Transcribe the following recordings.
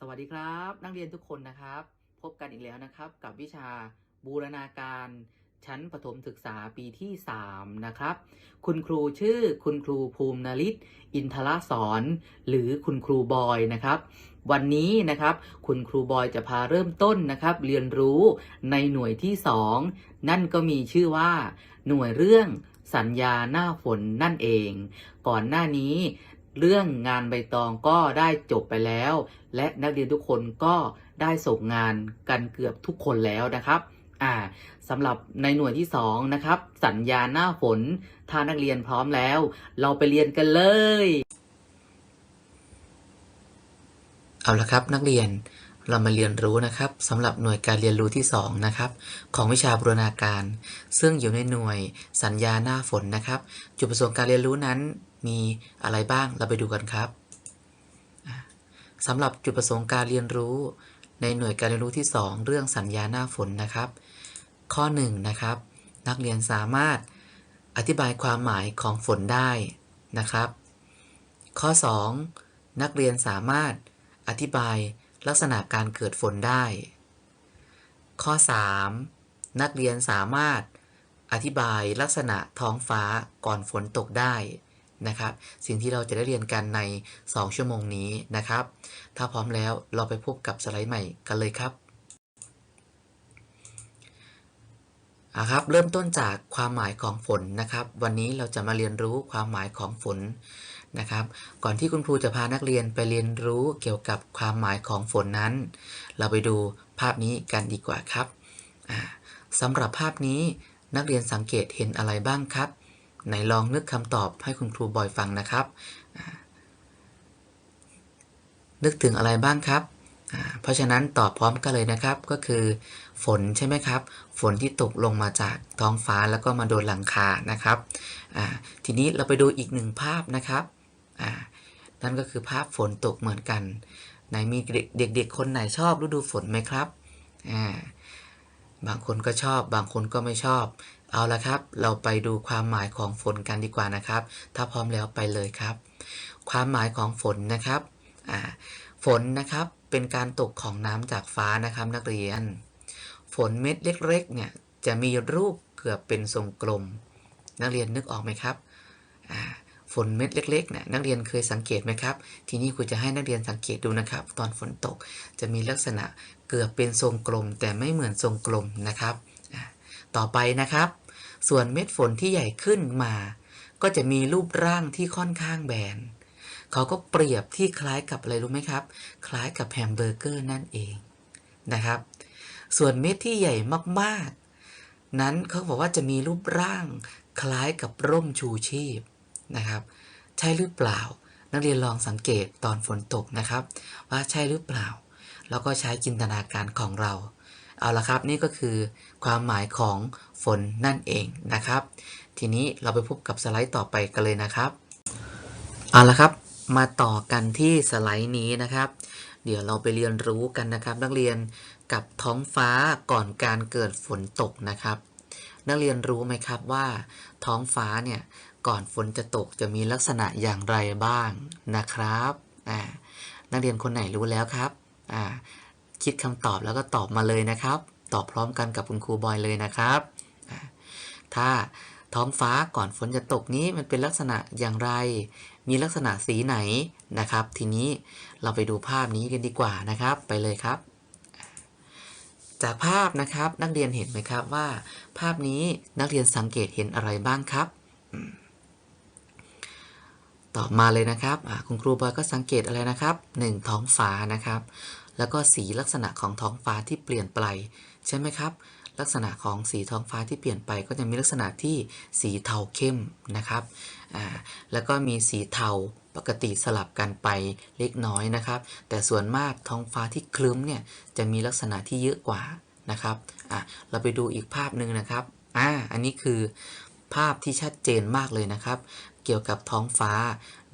สวัสดีครับ นักเรียนทุกคนนะครับ พบกันอีกแล้วนะครับ กับวิชาบูรณาการชั้นประถมศึกษาปีที่ 3 นะครับ คุณครูชื่อคุณครูภูมินริศอินทรสอน หรือคุณครูบอยนะครับ วันนี้นะครับ คุณครูบอยจะพาเริ่มต้นนะครับ เรียนรู้ในหน่วยที่ 2 นั่นก็มีชื่อว่า หน่วยเรื่องสัญญาหน้าฝนนั่นเอง ก่อนหน้านี้ เรื่องงานใบตองก็ได้จบไปแล้ว และนักเรียนทุกคนก็ได้ส่งงานกันเกือบทุกคนแล้วนะครับอ่าสำหรับในหน่วยที่ 2 นะครับ สัญญาหน้าฝนถ้านักเรียนพร้อมแล้ว เราไปเรียนกันเลย เอาละครับนักเรียน เรามาเรียนรู้นะครับสำหรับหน่วยการเรียนรู้ที่2นะครับของวิชาบูรณาการ ซึ่งอยู่ในหน่วยสัญญาหน้าฝนนะครับ จุดประสงค์การเรียนรู้นั้นมีอะไรบ้างเราไปดูกันครับสำหรับจุดประสงค์การเรียนรู้ ในหน่วยการเรียนรู้ที่ 2 เรื่องสัญญาหน้าฝนนะครับ ข้อ1นะครับนักเรียนสามารถอธิบายความหมายของฝนได้นะครับ ข้อ 2 นักเรียนสามารถอธิบาย ลักษณะการเกิดฝนได้ ข้อ 3 นักเรียนสามารถอธิบายลักษณะท้องฟ้าก่อนฝนตกได้นะครับ สิ่งที่เราจะได้เรียนกันใน 2 ชั่วโมงนี้นะครับ ถ้าพร้อมแล้วเราไปพบกับสไลด์ใหม่กันเลยครับอะครับ เริ่มต้นจากความหมายของฝนนะครับ วันนี้เราจะมาเรียนรู้ความหมายของฝน นะครับ ก่อนที่คุณครูจะพานักเรียนไปเรียนรู้เกี่ยวกับความหมายของฝนนั้น เราไปดูภาพนี้กันดีกว่าครับสำหรับภาพนี้นักเรียนสังเกตเห็นอะไรบ้างครับไหนลองนึกคำตอบให้คุณครูบอยฟังนะครับ นึกถึงอะไรบ้างครับ เพราะฉะนั้นตอบพร้อมกันเลยนะครับก็คือ ฝนใช่ไหมครับ ฝนที่ตกลงมาจากท้องฟ้าแล้วก็มาโดนหลังคานะครับ ทีนี้เราไปดูอีกหนึ่งภาพนะครับ อ่านั่นก็คือภาพฝนตกเหมือนกันไหนมีเด็กๆคนไหนชอบฤดูฝนไหมครับอ่าบางคนก็ชอบ บางคนก็ไม่ชอบ เอาละครับ เราไปดูความหมายของฝนกันดีกว่านะครับ ถ้าพร้อมแล้วไปเลยครับ ความหมายของฝนนะครับอ่าฝนนะครับเป็นการตกของน้ำจากฟ้านะครับนักเรียน ฝนเม็ดเล็กๆเนี่ยจะมีรูปเกือบเป็นทรงกลม นักเรียนนึกออกไหมครับอ่า นเม็ดเล็กๆเนี่ยนักเรียนเคยสังเกตไหมครับ ทีนี้ครูจะให้นักเรียนสังเกตดูนะครับ ตอนฝนตกจะมีลักษณะเกือบเป็นทรงกลม แต่ไม่เหมือนทรงกลมนะครับ ต่อไปนะครับ ส่วนเม็ดฝนที่ใหญ่ขึ้นมา ก็จะมีรูปร่างที่ค่อนข้างแบน เขาก็เปรียบที่คล้ายกับอะไรรู้ไหมครับ คล้ายกับแฮมเบอร์เกอร์นั่นเองนะครับ ส่วนเม็ดที่ใหญ่มากๆ นั้นเขาบอกว่าจะมีรูปร่างคล้ายกับร่มชูชีพ นะครับ ใช่หรือเปล่า นักเรียนลองสังเกตตอนฝนตกนะครับ ว่าใช่หรือเปล่า แล้วก็ใช้จินตนาการของเรา เอาละครับนี่ก็คือความหมายของฝนนั่นเองนะครับ ทีนี้เราไปพบกับสไลด์ต่อไปกันเลยนะครับเอาละครับมาต่อกันที่สไลด์นี้นะครับ เดี๋ยวเราไปเรียนรู้กันนะครับ นักเรียนกับท้องฟ้าก่อนการเกิดฝนตกนะครับ นักเรียนรู้ไหมครับว่า ท้องฟ้าเนี่ย ก่อนฝนจะตกจะมีลักษณะอย่างไรบ้างนะครับนักเรียนคนไหนรู้แล้วครับคิดคำตอบแล้วก็ตอบมาเลยนะครับ ตอบพร้อมกันกับคุณครูบอยเลยนะครับถ้าท้องฟ้าก่อนฝนจะตกนี้มันเป็นลักษณะอย่างไร มีลักษณะสีไหนนะครับ ทีนี้เราไปดูภาพนี้กันดีกว่านะครับ ไปเลยครับ จากภาพนะครับนักเรียนเห็นไหมครับว่า ภาพนี้นักเรียนสังเกตเห็นอะไรบ้างครับ ต่อมาเลยนะครับคุณครูบอยก็สังเกตอะไรนะครับ 1. ท้องฟ้านะครับ แล้วก็สีลักษณะของท้องฟ้าที่เปลี่ยนไปใช่ไหมครับ ลักษณะของสีท้องฟ้าที่เปลี่ยนไปก็จะมีลักษณะที่สีเทาเข้มนะครับแล้วก็มีสีเทาปกติสลับกันไปเล็กน้อยนะครับ แต่ส่วนมากท้องฟ้าที่คลึ้มเนี่ยจะมีลักษณะที่เยอะกว่านะครับเราไปดูอีกภาพหนึ่งนะครับอ่าอันนี้คือ ภาพที่ชัดเจนมากเลยนะครับ เกี่ยวกับท้องฟ้า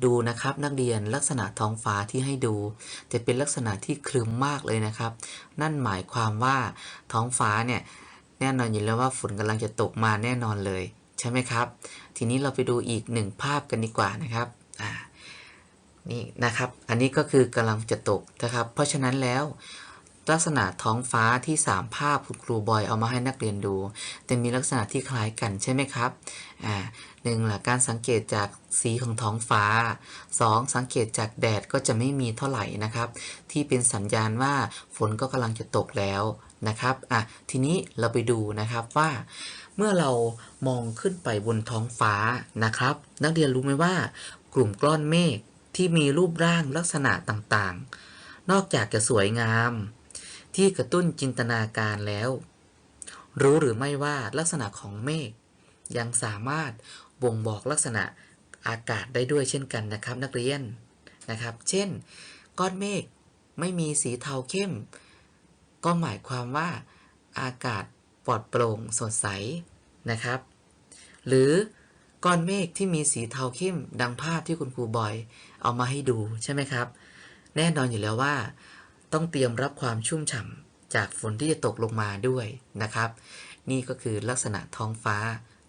ดูนะครับนักเรียนลักษณะท้องฟ้าที่ให้ดู จะเป็นลักษณะที่คลึมมากเลยนะครับ นั่นหมายความว่าท้องฟ้าเนี่ยแน่นอนอยู่แล้วว่าฝนกำลังจะตกมาแน่นอนเลย ใช่ไหมครับ ทีนี้เราไปดูอีกหนึ่งภาพกันดีกว่านะครับอ่านี่นะครับ อันนี้ก็คือกำลังจะตกนะครับ เพราะฉะนั้นแล้ว ลักษณะท้องฟ้าที่ 3 ภาพคุณครูบอยเอามาให้นักเรียนดู แต่มีลักษณะที่คล้ายกันใช่ไหมครับอ่าหนึ่งหละการสังเกตจากสีของท้องฟ้า 2. สังเกตจากแดดก็จะไม่มีเท่าไหร่นะครับ ที่เป็นสัญญาณว่าฝนก็กำลังจะตกแล้วนะครับอะทีนี้เราไปดูนะครับว่า เมื่อเรามองขึ้นไปบนท้องฟ้านะครับ นักเรียนรู้ไหมว่า กลุ่มก้อนเมฆที่มีรูปร่างลักษณะต่างๆ นอกจากจะสวยงาม ที่กระตุ้นจินตนาการแล้ว รู้หรือไม่ว่าลักษณะของเมฆยังสามารถบ่งบอกลักษณะอากาศได้ด้วยเช่นกันนะครับ นักเรียนนะครับ เช่น ก้อนเมฆไม่มีสีเทาเข้ม ก็หมายความว่าอากาศปลอดโปร่งสดใสนะครับ หรือก้อนเมฆที่มีสีเทาเข้มดังภาพที่คุณครูบอยเอามาให้ดูใช่ไหมครับ แน่นอนอยู่แล้วว่า ต้องเตรียมรับความชุ่มฉ่ำจากฝนที่จะตกลงมาด้วยนะครับ นี่ก็คือลักษณะท้องฟ้า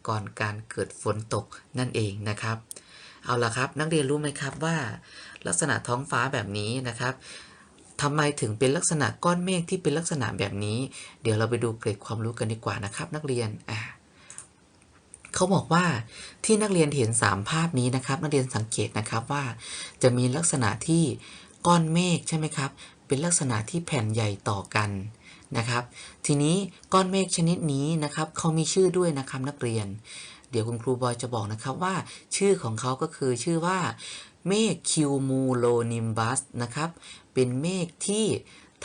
ก่อนการเกิดฝนตกนั่นเองนะครับ เอาละครับ นักเรียนรู้ไหมครับว่า ลักษณะท้องฟ้าแบบนี้นะครับทำไมถึงเป็นลักษณะก้อนเมฆที่เป็นลักษณะแบบนี้ เดี๋ยวเราไปดูเกร็ดความรู้กันดีกว่านะครับ นักเรียนอ่าเขาบอกว่าที่นักเรียนเห็น 3 ภาพนี้นะครับ นักเรียนสังเกตนะครับว่า จะมีลักษณะที่ก้อนเมฆใช่ไหมครับ เป็นลักษณะที่แผ่นใหญ่ต่อกันนะครับ ทีนี้ก้อนเมฆชนิดนี้นะครับเขามีชื่อด้วยนะครับนักเรียน เดี๋ยวคุณครูบอยจะบอกนะครับว่า ชื่อของเขาก็คือชื่อว่าเมฆคิวมูโลนิมบัสนะครับ เป็นเมฆที่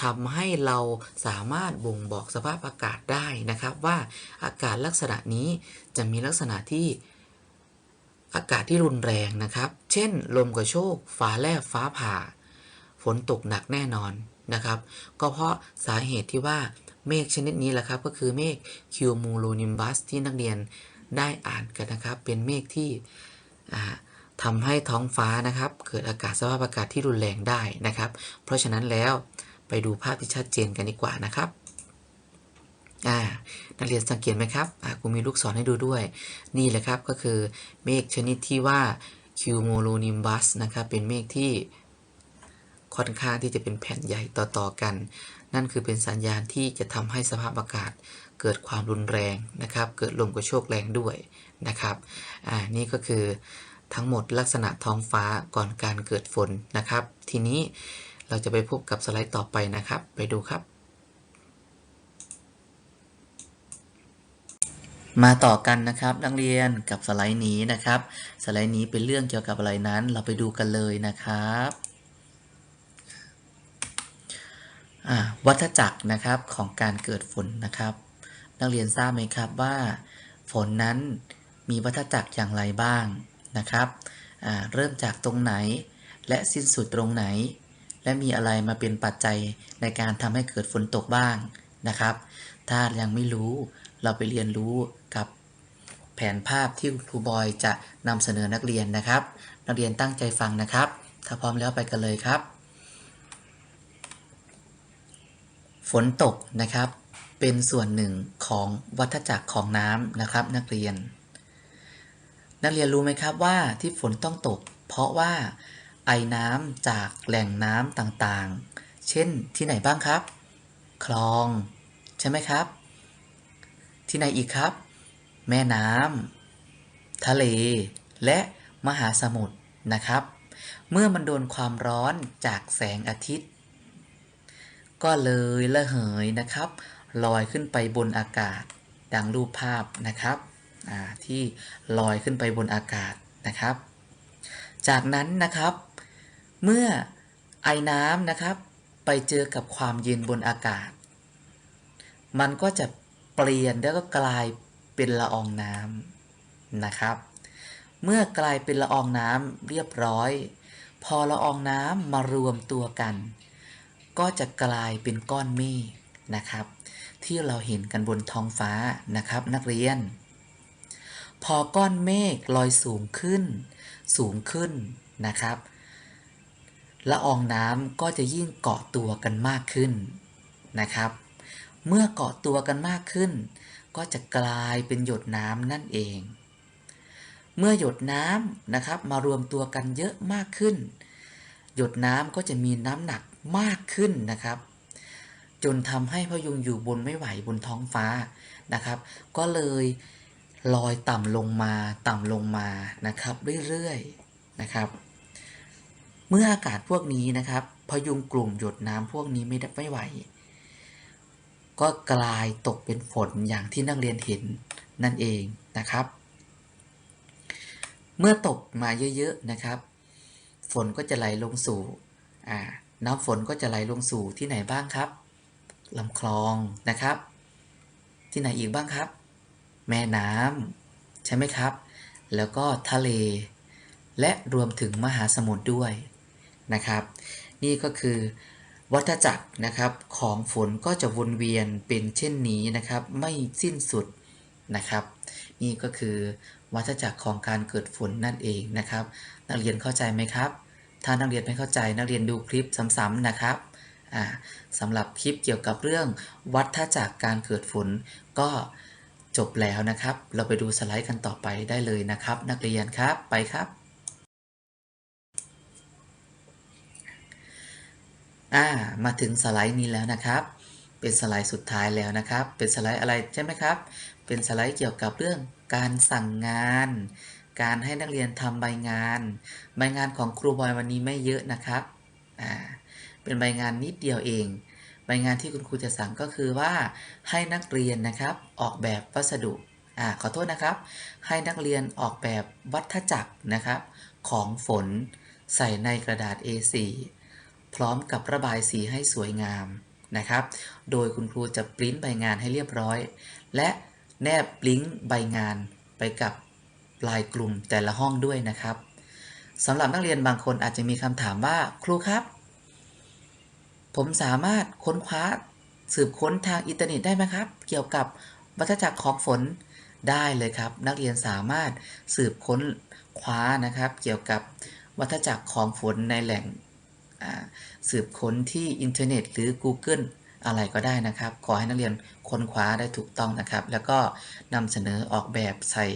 ทำให้เราสามารถบ่งบอกสภาพอากาศได้นะครับ ว่าอากาศลักษณะนี้จะมีลักษณะที่อากาศที่รุนแรงนะครับ เช่น ลมกระโชก ฟ้าแลบฟ้าผ่า ฝนตกหนักแน่นอนนะครับ ก็เพราะสาเหตุที่ว่าเมฆชนิดนี้แหละครับก็คือเมฆคิวมูโลนิมบัสที่นักเรียนได้อ่านกันนะครับ เป็นเมฆที่อ่าทำให้ท้องฟ้านะครับ เกิดอากาศสภาพอากาศที่รุนแรงได้นะครับ เพราะฉะนั้นแล้วไปดูภาพที่ชัดเจนกันดีกว่านะครับนักเรียนสังเกตไหมครับกูมีลูกศรให้ดูด้วย นี่แหละครับก็คือเมฆชนิดที่ว่า cumulonimbus นะครับ เป็นเมฆที่ ค่อนข้างที่จะเป็นแผ่นใหญ่ต่อๆกัน นั่นคือเป็นสัญญาณที่จะทำให้สภาพอากาศเกิดความรุนแรงนะครับ เกิดลมกระโชกแรงด้วยนะครับ อ่า นี่ก็คือทั้งหมดลักษณะท้องฟ้าก่อนการเกิดฝนนะครับ ทีนี้เราจะไปพบกับสไลด์ต่อไปนะครับ ไปดูครับ มาต่อกันนะครับนักเรียนกับสไลด์นี้นะครับ สไลด์นี้เป็นเรื่องเกี่ยวกับอะไรนั้น เราไปดูกันเลยนะครับอ่า วัฏจักรนะครับของการเกิดฝนนะครับ นักเรียนทราบไหมครับว่า ฝนนั้นมีวัฏจักรอย่างไรบ้างนะครับเริ่มจากตรงไหนและสิ้นสุดตรงไหน และมีอะไรมาเป็นปัจจัยในการทำให้เกิดฝนตกบ้างนะครับ ถ้ายังไม่รู้เราไปเรียนรู้กับแผนภาพที่ครูบอยจะนำเสนอนักเรียนนะครับ นักเรียนตั้งใจฟังนะครับ ถ้าพร้อมแล้วไปกันเลยครับ ฝนตกนะครับ เป็นส่วนหนึ่งของวัฏจักรของน้ำนะครับ นักเรียน นักเรียนรู้ไหมครับว่าที่ฝนต้องตก เพราะว่าไอน้ำจากแหล่งน้ำต่างๆ เช่นที่ไหนบ้างครับ คลอง ใช่ไหมครับ ที่ไหนอีกครับ แม่น้ำทะเล และมหาสมุทรนะครับ เมื่อมันโดนความร้อนจากแสงอาทิตย์ ก็เลยระเหยนะครับ ลอยขึ้นไปบนอากาศ ดังรูปภาพนะครับที่ลอยขึ้นไปบนอากาศนะครับ จากนั้นนะครับ เมื่อไอ้น้ำนะครับ ไปเจอกับความเย็นบนอากาศ มันก็จะเปลี่ยนแล้วก็กลายเป็นละอองน้ำนะครับ เมื่อกลายเป็นละอองน้ำเรียบร้อย พอละอองน้ำมารวมตัวกัน ก็จะกลายเป็นก้อนเมฆนะครับ ที่เราเห็นกันบนท้องฟ้านะครับ นักเรียน พอก้อนเมฆลอยสูงขึ้น สูงขึ้นนะครับละอองน้ำก็จะยิ่งเกาะตัวกันมากขึ้นนะครับ เมื่อเกาะตัวกันมากขึ้น ก็จะกลายเป็นหยดน้ำนั่นเอง เมื่อหยดน้ำนะครับมารวมตัวกันเยอะมากขึ้น หยดน้ำก็จะมีน้ำหนัก มากขึ้นนะครับ จนทำให้พยุงอยู่บนไม่ไหวบนท้องฟ้านะครับ ก็เลยลอยต่ำลงมาต่ำลงมานะครับ เรื่อยๆนะครับ เมื่ออากาศพวกนี้นะครับ พยุงกลุ่มหยดน้ำพวกนี้ไม่ได้ไม่ไหว ก็กลายตกเป็นฝนอย่างที่นักเรียนเห็นนั่นเองนะครับ เมื่อตกมาเยอะๆนะครับ ฝนก็จะไหลลงสู่อ่า น้ำฝนก็จะไหลลงสู่ที่ไหนบ้างครับลำคลองนะครับ ที่ไหนอีกบ้างครับ แม่น้ำใช่ไหมครับ แล้วก็ทะเล และรวมถึงมหาสมุทรด้วยนะครับ นี่ก็คือวัฏจักรนะครับของฝนก็จะวนเวียนเป็นเช่นนี้นะครับ ไม่สิ้นสุดนะครับ นี่ก็คือวัฏจักรของการเกิดฝนนั่นเองนะครับ นักเรียนเข้าใจไหมครับ ถ้านักเรียนไม่เข้าใจนักเรียนดูคลิปซ้ำๆนะครับอ่าสำหรับคลิปเกี่ยวกับเรื่องวัฏจักการเกิดฝนก็จบแล้วนะครับ เราไปดูสไลด์กันต่อไปได้เลยนะครับ นักเรียนครับไปครับอ่ามาถึงสไลด์นี้แล้วนะครับ เป็นสไลด์สุดท้ายแล้วนะครับ เป็นสไลด์อะไรใช่ไหมครับ เป็นสไลด์เกี่ยวกับเรื่องการสั่งงาน การให้นักเรียนทำใบงาน ใบงานของครูบอยวันนี้ไม่เยอะนะครับอ่าเป็นใบงานนิดเดียวเอง ใบงานที่คุณครูจะสั่งก็คือว่าให้นักเรียนนะครับออกแบบวัสดุอ่าขอโทษนะครับ ให้นักเรียนออกแบบวัฏจักรนะครับ ของฝนใส่ในกระดาษ A4 พร้อมกับระบายสีให้สวยงามนะครับ โดยคุณครูจะปริ้นใบงานให้เรียบร้อย และแนบลิงก์ใบงานไปกับ ลายกลุ่มแต่ละห้องด้วยนะครับสำหรับนักเรียนบางคนอาจจะมีคำถามว่าครูครับ ผมสามารถค้นคว้าสืบค้นทางอินเทอร์เน็ตได้ไหมครับ เกี่ยวกับวัฏจักรของฝนได้เลยครับ นักเรียนสามารถสืบค้นคว้านะครับ เกี่ยวกับวัฏจักรของฝนในแหล่งสืบค้นที่อินเทอร์เน็ต หรือ Google อะไรก็ได้นะครับ ขอให้นักเรียนค้นคว้าได้ถูกต้องนะครับ แล้วก็นำเสนอออกแบบใส่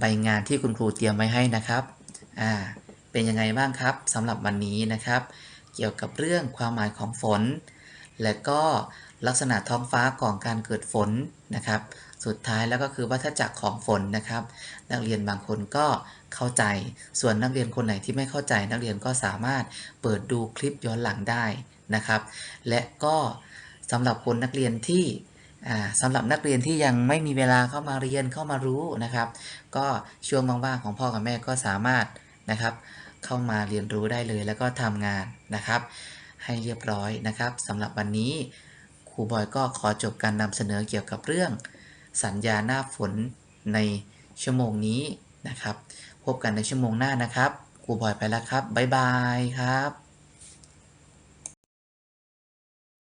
ใบงานที่คุณครูเตรียมไว้ให้นะครับ อ่า เป็นยังไงบ้างครับสำหรับวันนี้นะครับ เกี่ยวกับเรื่องความหมายของฝน และก็ลักษณะท้องฟ้าของการเกิดฝนนะครับ สุดท้ายแล้วก็คือวัฏจักรของฝนนะครับ นักเรียนบางคนก็เข้าใจ ส่วนนักเรียนคนไหนที่ไม่เข้าใจ นักเรียนก็สามารถเปิดดูคลิปย้อนหลังได้นะครับ และก็สำหรับคนนักเรียนที่ สำหรับนักเรียนที่ยังไม่มีเวลาเข้ามาเรียนเข้ามารู้นะครับ ก็ช่วงว่างๆของพ่อกับแม่ก็สามารถนะครับ เข้ามาเรียนรู้ได้เลยแล้วก็ทำงานนะครับ ให้เรียบร้อยนะครับสำหรับวันนี้ครูบอยก็ขอจบการนำเสนอเกี่ยวกับเรื่อง สัญญาหน้าฝนในชั่วโมงนี้นะครับ พบกันในชั่วโมงหน้านะครับครูบอยไปแล้วครับบ๊ายบายครับ